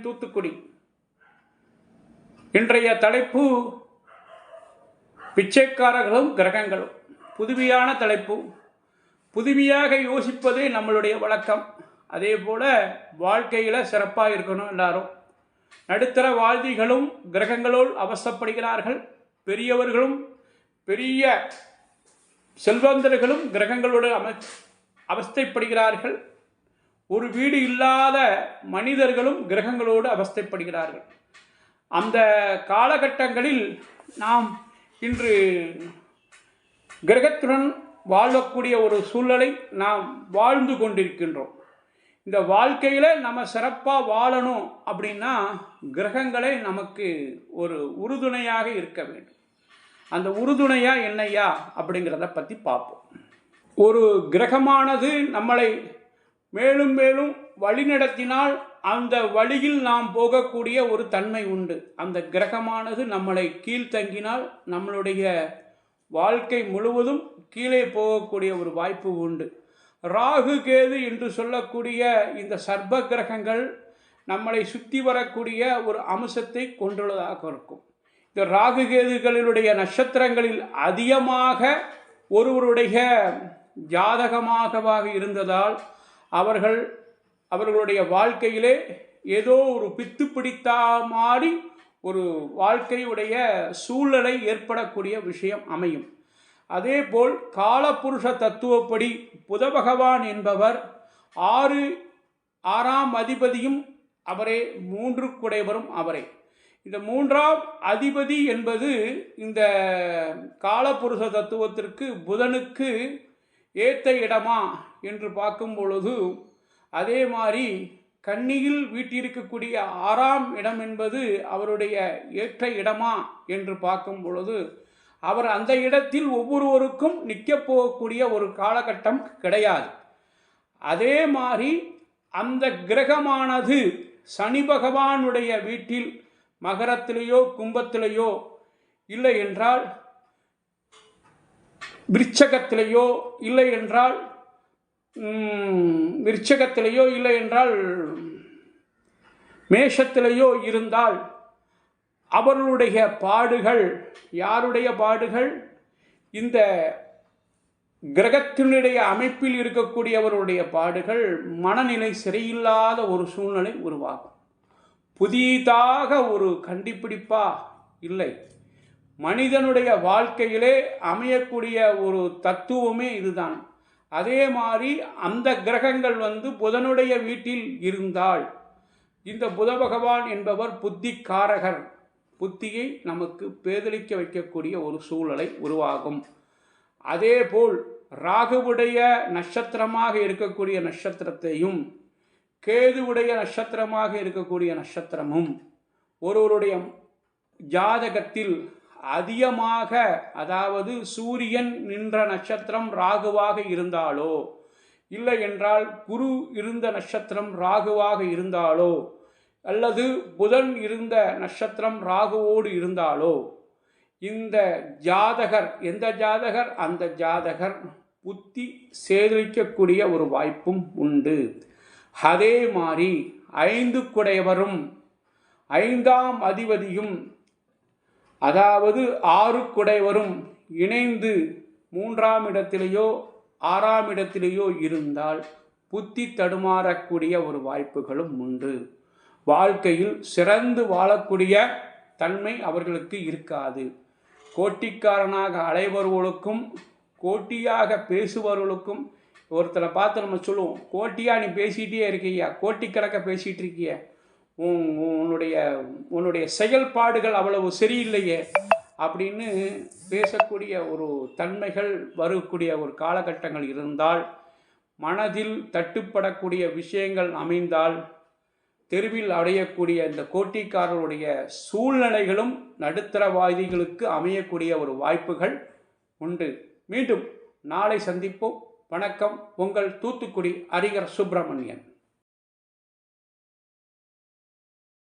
தூத்துக்குடி. இன்றைய தலைப்பு பிச்சைக்காரர்களும் கிரகங்களும். புதுமையான தலைப்பு. புதுமையாக யோசிப்பதே நம்மளுடைய வழக்கம். அதே போல் வாழ்க்கையில் சிறப்பாக இருக்கணும் எல்லாரும். நடுத்தர வாழ்விகளும் கிரகங்களோடு அவசப்படுகிறார்கள். பெரியவர்களும் பெரிய செல்வந்தர்களும் கிரகங்களோடு அம அவஸ்தைப்படுகிறார்கள். ஒரு வீடு இல்லாத மனிதர்களும் கிரகங்களோடு அவஸ்தைப்படுகிறார்கள். அந்த காலகட்டங்களில் நாம் இன்று கிரகத்துடன் வாழக்கூடிய ஒரு சூழலை நாம் வாழ்ந்து கொண்டிருக்கின்றோம். இந்த வாழ்க்கையில் நம்ம சிறப்பாக வாழணும் அப்படின்னா கிரகங்களே நமக்கு ஒரு உறுதுணையாக இருக்க வேண்டும். அந்த உறுதுணையா என்னையா அப்படிங்கிறத பற்றி பார்ப்போம். ஒரு கிரகமானது நம்மளை மேலும் மேலும் வழி நடத்தினால் அந்த வழியில் நாம் போகக்கூடிய ஒரு தன்மை உண்டு. அந்த கிரகமானது நம்மளை கீழ்த்தங்கினால் நம்மளுடைய வாழ்க்கை முழுவதும் கீழே போகக்கூடிய ஒரு வாய்ப்பு உண்டு. ராகு கேது என்று சொல்லக்கூடிய இந்த சர்ப்ப கிரகங்கள் நம்மளை சுற்றி வரக்கூடிய ஒரு அம்சத்தை கொண்டுள்ளதாக இருக்கும். இந்த ராகு கேதுகளினுடைய நட்சத்திரங்களில் அதிகமாக ஒருவருடைய ஜாதகமாகவாக இருந்ததால் அவர்கள் அவர்களுடைய வாழ்க்கையிலே ஏதோ ஒரு பித்து பிடித்தா மாதிரி ஒரு வாழ்க்கையுடைய சூழ்நிலை ஏற்படக்கூடிய விஷயம் அமையும். அதேபோல் காலபுருஷ தத்துவப்படி புத பகவான் என்பவர் ஆறு ஆறாம் அதிபதியும் அவரே மூன்று குடைவரும் அவரே. இந்த மூன்றாம் அதிபதி என்பது இந்த காலபுருஷ தத்துவத்திற்கு புதனுக்கு ஏத்த இடமா என்று பார்க்கும் பொழுது அதே மாதிரி கன்னியில் வீட்டிருக்கக்கூடிய ஆறாம் இடம் என்பது அவருடைய ஏற்ற இடமா என்று பார்க்கும் பொழுது அவர் அந்த இடத்தில் ஒவ்வொருவருக்கும் நிற்கப் போகக்கூடிய ஒரு காலகட்டம் கிடையாது. அதே மாதிரி அந்த கிரகமானது சனி பகவானுடைய வீட்டில் மகரத்திலேயோ கும்பத்திலேயோ இல்லை என்றால் விருச்சகத்திலேயோ இல்லை என்றால் விருச்சகத்திலேயோ இல்லை என்றால் மேஷத்திலேயோ இருந்தால் அவர்களுடைய பாடுகள் யாருடைய பாடுகள்? இந்த கிரகத்தினுடைய அமைப்பில் இருக்கக்கூடியவருடைய பாடுகள் மனநிலை சரியில்லாத ஒரு சூழ்நிலை உருவாகும். புதிதாக ஒரு கண்டுபிடிப்பா இல்லை. மனிதனுடைய வாழ்க்கையிலே அமையக்கூடிய ஒரு தத்துவமே இதுதான். அதே மாதிரி அந்த கிரகங்கள் வந்து புதனுடைய வீட்டில் இருந்தால் இந்த புத பகவான் என்பவர் புத்திக்காரகர். புத்தியை நமக்கு பேதலிக்க வைக்கக்கூடிய ஒரு சூழலை உருவாகும். அதேபோல் ராகுவுடைய நட்சத்திரமாக இருக்கக்கூடிய நட்சத்திரத்தையும் கேதுவுடைய நட்சத்திரமாக இருக்கக்கூடிய நட்சத்திரமும் ஒருவருடைய ஜாதகத்தில் அதிகமாக அதாவது சூரியன் நின்ற நட்சத்திரம் ராகுவாக இருந்தாலோ இல்லை என்றால் குரு இருந்த நட்சத்திரம் ராகுவாக இருந்தாலோ அல்லது புதன் இருந்த நட்சத்திரம் ராகுவோடு இருந்தாலோ இந்த ஜாதகர் எந்த ஜாதகர்? அந்த ஜாதகர் புத்தி சேகரிக்கக்கூடிய ஒரு வாய்ப்பும் உண்டு. அதே மாதிரி ஐந்து குடையவரும் ஐந்தாம் அதிபதியும் அதாவது ஆறு குடைவரும் இணைந்து மூன்றாம் இடத்திலேயோ ஆறாம் இடத்திலேயோ இருந்தால் புத்தி தடுமாறக்கூடிய ஒரு வாய்ப்புகளும் உண்டு. வாழ்க்கையில் சிறந்து வாழக்கூடிய தன்மை அவர்களுக்கு இருக்காது. கோட்டிக்காரனாக அலைவர்களுக்கும் கோட்டியாக பேசுபவர்களுக்கும் ஒருத்தரை பார்த்து நம்ம சொல்லுவோம் கோட்டியா நீ பேசிகிட்டே இருக்கியா? கோட்டிக்கணக்க பேசிகிட்டு இருக்கிய? உன் உன்னுடைய உன்னுடைய செயல்பாடுகள் அவ்வளவு சரியில்லையே அப்படின்னு பேசக்கூடிய ஒரு தன்மைகள் வரக்கூடிய ஒரு காலகட்டங்கள் இருந்தால் மனதில் தட்டுப்படக்கூடிய விஷயங்கள் அமைந்தால் தெருவில் அடையக்கூடிய இந்த கோட்டிக்காரருடைய சூழ்நிலைகளும் நடுத்தரவாதிகளுக்கு அமையக்கூடிய ஒரு வாய்ப்புகள் உண்டு. மீண்டும் நாளை சந்திப்போம். வணக்கம். உங்கள் தூத்துக்குடி அரிகர் சுப்பிரமணியன்.